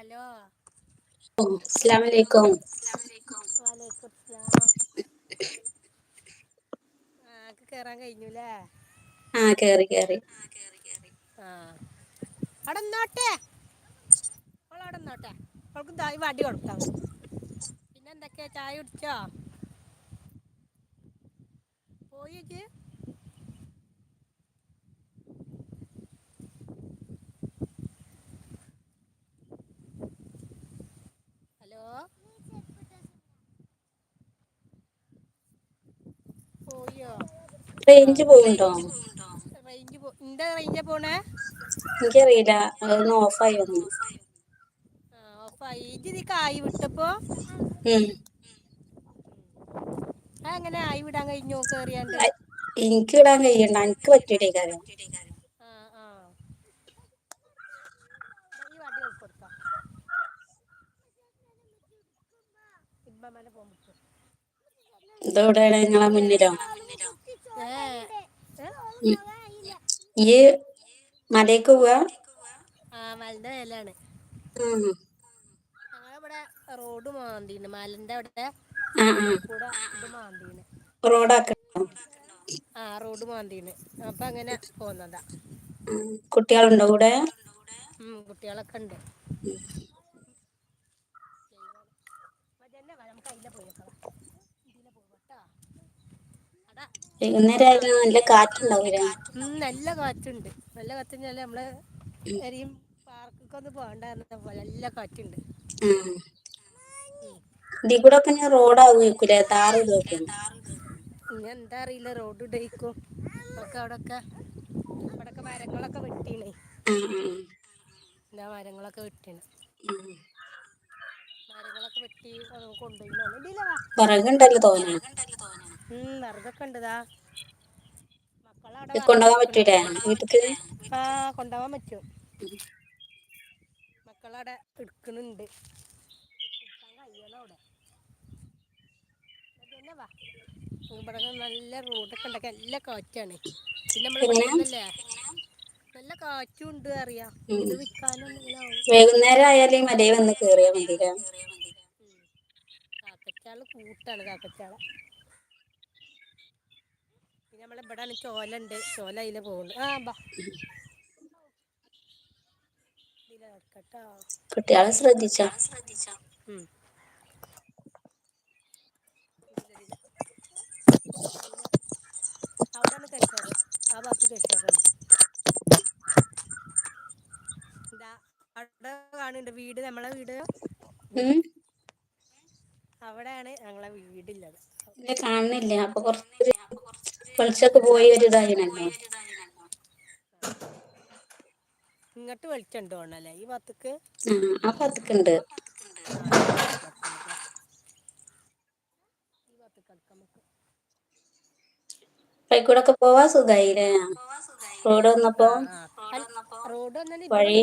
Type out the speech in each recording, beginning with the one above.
Hello അസ്സലാമലൈക്കും. വലൈക്കുമുസ്സലാം. ആഹ് അകത്ത് കേറാൻ കഴിഞ്ഞുല്ലേ? ആ കേറി കേറി. ആഹ് അവിടെന്നോട്ടെ ഓളവിടെന്നോട്ടെ അവൾക്ക് ദാ ഈ വടി കൊടുത്താ മതി പിന്നെ എന്തൊക്കെയാ? ചായ കുടിച്ചോ? പോയിജ് ഹലോ പോയോ റേഞ്ച് പോവുണ്ടോ? റേഞ്ച് പോ ഇന്റെ റേഞ്ചാ പോണേ? എനിക്കറിയില്ല. അതൊന്ന് ഓഫായി വന്നു. കായി വിട്ടപ്പോ? ആയി വിടാൻ കഴിഞ്ഞു കേറിയാണ്ട്? എനിക്ക് വിടാൻ കഴിയണ്ട. എനിക്ക് പറ്റൂലേക്കാരം കാര്യം. ഇതെവിടെയാണ്? നിങ്ങളെ മുന്നിലോ? ഏഹ് മലയ്ക്ക് പോവാ? മലന്റെ മേലാണ്. ഞങ്ങളിവിടെ റോഡ് മാന്തിണ്ട് മലന്റെ അവിടെ കൂടെ ഇത് മാന്തിണ് റോഡാക്ക്ണ്ടോ ആ റോഡ് മാന്തിന് അപ്പൊ അങ്ങനെ പോന്നതാ. കുട്ടികളുണ്ടോ കൂടെ? കുട്ടികളൊക്കെ ഉണ്ട് ഉം. വൈകുന്നേരം നല്ല കാറ്റുണ്ടാവൂലേ? ഉം നല്ല കാറ്റുണ്ട്. നല്ല കാറ്റ്ന്നല്ല നമ്മൾ എരിയും പാർക്ക്ക്കൊന്ന് പോകണ്ടായിരുന്ന പോലെ നല്ല കാറ്റുണ്ട്. ആഹ് ഇതീ കൂടൊക്കെ ഇനി റോഡ് ആവുമായിരിക്കൂലേ ടാർ ഇടുവായിരിക്കും ഇനി എന്താ അറിയില്ല റോഡ് ഇടയിക്കും. ഒക്കെ അവിടൊക്കെ ഇവിടൊക്കെ മരങ്ങളൊക്കെ വെട്ടീണേ. എന്താ മരങ്ങളൊക്കെ വെട്ടീണ്. മരങ്ങളൊക്കെ വെട്ടി കൊണ്ടുപോയി. തോന്നുന്നു ഇതിലെ വാ. വെറകുണ്ടല്ലോ തോനെ ഉം വിറകൊക്കെ പറ്റൂലേ? വീട്ട്ക്ക്? പറ്റും. മക്കളവിടെ എടുക്കണുണ്ട് ഇവിടൊക്കെ നല്ല റോഡൊക്കെ ഉണ്ടാക്കി നല്ല കാറ്റാണ്. പിന്നെ നല്ല കാറ്റും ഉണ്ട് അറിയാം. ഇത് വിൽക്കാനും വൈകുന്നേരം ആയാൽ മലയിൽ വന്ന് കേറിയാ കാക്കച്ചാൾ കൂട്ടാണ് കാക്കച്ചാള. നമ്മളെ ഇവിടെ ചോല ഉണ്ട്. ചോല അതിൽ പോകുന്നു ആ ബാ. കുട്ടികളെ ശ്രദ്ധിച്ചോ? അവിടാണ് കെഷറ് ആ ഭാഗത്ത് കെഷറുണ്ട് എന്താ അവിടെ കാണണ്ട് വീട്. നമ്മളെ വീട്? അവിടെയാണ് ഞങ്ങളെ വീടുള്ളത് കാണുന്നില്ല. അപ്പൊ കൊറച്ചൊരു വെളിച്ചൊക്കെ പോയി ഒരു ഇതായിണല്ലോ ഇങ്ങോട്ട് വെളിച്ചുണ്ടോ ഈ ഭാഗത്ത്ക്ക്? ആഹ് ആ നമുക്ക് അയിക്കൂടൊക്കെ പോവാൻ സുഖായില്ലേ? റോഡ് വന്നപ്പോ വഴി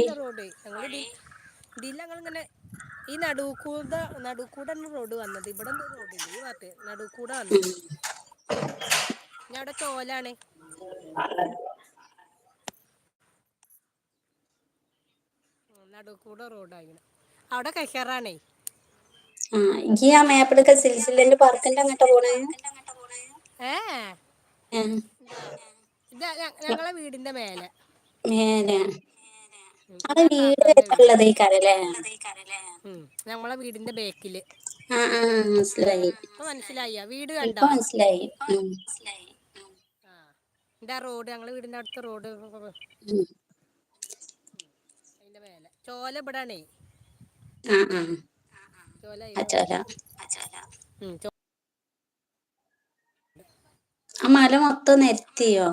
ഈ നടൂക്കൂടെ നടൂക്കൂടെന്നെ റോഡ് വന്നത്. ഇവിടെ റോഡില്ല ഈ ഭാഗത്ത്? നടൂക്കൂടെ വന്നത്. ഇനി അവിടെ നടുക്കൂടെ റോഡായിന് അവിടെ കഷറാണേ ആ സിൽസിലന്റെ പാർക്കിന്റെ അങ്ങോട്ട് പോണേ? ഇതാ ഞങ്ങളെ വീടിന്റെ മേലെ. മേലെ. വീട് ഞമ്മളെ വീടിന്റെ ബേക്കിൽ മനസ്സിലായി. മനസ്സിലായോ. വീട് കണ്ടോ? മനസ്സിലായി. ഉം. റോഡ് ഞങ്ങളെ വീടിന്റെ അടുത്ത റോഡ്. അതിന്റെ മേലെ. ചോല ഇവിടാണേ. ചോല ആ മല മൊത്തം നിരത്തിയോ?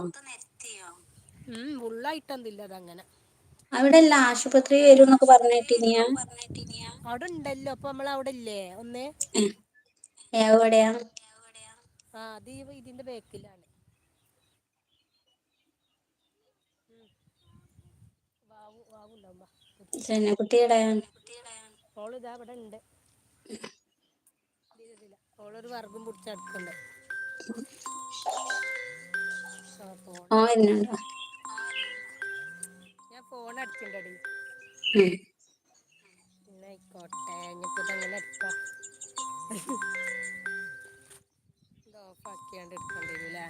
ഫുള്ളായിട്ടൊന്നുല്ല അവിടെ അവിടെല്ലാം ആശുപത്രി വരും എന്നൊക്കെ പറഞ്ഞേട്ടീനി ഞാൻ അവിടെണ്ടല്ലോ അപ്പൊ അവിടെ ഇല്ലേ ഒന്ന്. എവിടെയാ? ആ അത് ഇതിന്റെ ബേക്കിലാണ് വാവു വാവുണ്ടാവും ബാ സെന കുട്ടിയെവിടെ ഓൾ ഇതാ ഇവിടെ ഇണ്ട്. ഓളൊരു വർഗും പിടിച്ച് നടക്ക്ണ്ട്. ആഹ് ഓൻ ഫോണ് വരുന്നുണ്ടോ ഞാൻ ഫോൺ അടിച്ചിണ്ടെടി ആയിക്കോട്ടെ ഇനിയിപ്പോ ഇതെങ്ങനെ എടുക്കാ ഇത് ഓഫാക്കിയാണ്ട് എടുക്കേണ്ടി വരും അല്ലേ